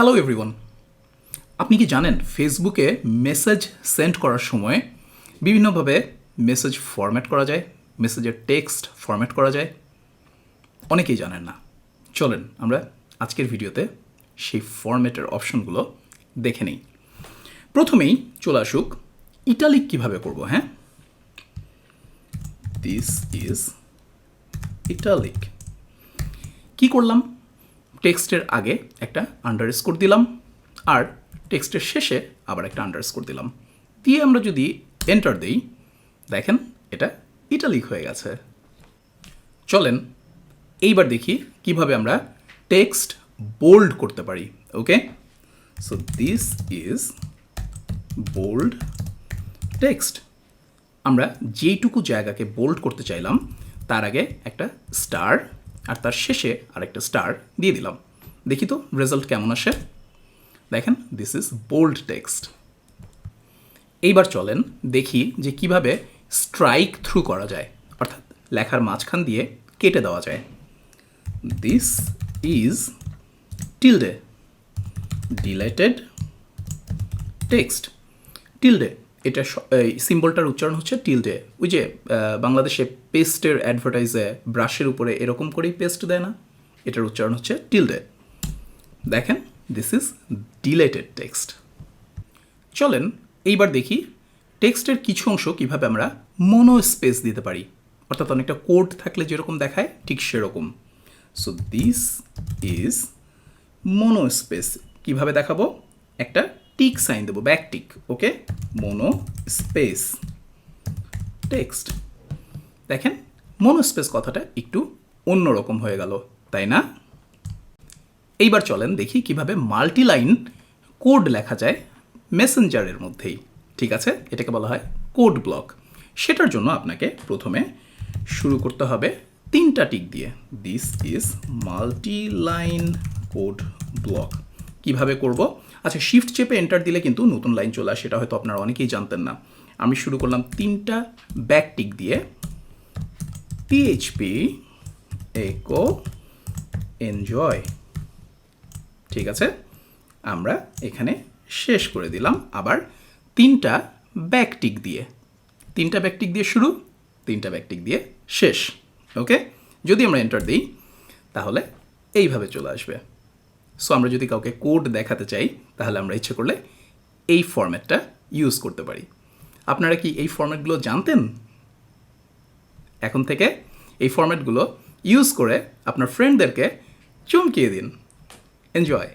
Hello everyone আপনি কি জানেন ফেসবুকে মেসেজ সেন্ড করার সময় বিভিন্নভাবে মেসেজ ফরম্যাট করা যায় মেসেজের টেক্সট ফরম্যাট করা যায়? অনেকেই জানেন না। চলেন, আমরা আজকের ভিডিওতে সেই ফরম্যাটের অপশনগুলো দেখে নিই। প্রথমেই চলে আসুক ইটালিক কীভাবে করব হ্যাঁ? দিস ইজ ইটালিক কি করলাম? টেক্সটের আগে একটা আন্ডারস্কোর দিলাম, আর টেক্সটের শেষে আবার একটা আন্ডারস্কোর দিলাম। দিয়ে আমরা যদি এন্টার দিই, দেখেন এটা ইটালিক হয়ে গেছে। চলেন, এইবার দেখি কীভাবে আমরা টেক্সট বোল্ড করতে পারি okay so this is bold text আমরা যেইটুকু জায়গাকে বোল্ড করতে চাইলাম, তার আগে একটা স্টার আর তার শেষে আরেকটা স্টার দিয়ে দিলাম। দেখি তো রেজাল্ট কেমন আসে? দেখেন দিস ইজ বোল্ড টেক্সট এইবার চলেন দেখি যে কীভাবে স্ট্রাইক থ্রু করা যায়, অর্থাৎ লেখার মাঝখান দিয়ে কেটে দেওয়া যায়। This is tilde deleted text tilde এটা সিম্বলটার উচ্চারণ হচ্ছে টিলডে ওই যে বাংলাদেশে পেস্টের অ্যাডভার্টাইজে ব্রাশের উপরে এরকম করেই পেস্ট দেয় না, এটার উচ্চারণ হচ্ছে টিলডে দেখেন দিস ইজ ডিলেটেড টেক্সট চলেন, এইবার দেখি টেক্সটের কিছু অংশ কীভাবে আমরা মনো স্পেস দিতে পারি। অর্থাৎ অনেকটা কোড থাকলে যেরকম দেখায়, ঠিক সেরকম। So this is mono space কীভাবে দেখাবো? একটা টিক সাইন দেবো, back tick, okay? Mono space. Text. দেখেন, মনো স্পেস কথাটা একটু অন্যরকম হয়ে গেল, তাই না? এইবার চলেন দেখি কীভাবে মাল্টি লাইন কোড লেখা যায় মেসেঞ্জারের মধ্যেই, ঠিক আছে? এটাকে বলা হয় কোড ব্লক। সেটার জন্য আপনাকে প্রথমে শুরু করতে হবে তিনটা টিক দিয়ে। This is multi line code block কীভাবে করব? আচ্ছা শিফট চেপে এন্টার দিলে কিন্তু নতুন লাইন চলে আসে সেটা হয়তো আপনারা অনেকেই জানতেন না। আমি শুরু করলাম তিনটা ব্যাক টিক দিয়ে। পিএইচপি একো এনজয় ঠিক আছে? আমরা এখানে শেষ করে দিলাম। আবার তিনটা ব্যাকটিক দিয়ে। তিনটা ব্যাকটিক দিয়ে শুরু, তিনটা ব্যাকটিক দিয়ে শেষ। ওকে যদি আমরা এন্টার দিই, তাহলে এইভাবে চলে আসবে। সো আমরা যদি কাউকে কোড দেখাতে চাই, তাহলে আমরা ইচ্ছে করলে এই ফর্ম্যাটটা ইউজ করতে পারি। আপনারা কি এই ফর্ম্যাটগুলো জানতেন? এখন থেকে এই ফর্ম্যাটগুলো ইউজ করে আপনার ফ্রেন্ডদেরকে চমকিয়ে দিন। এনজয়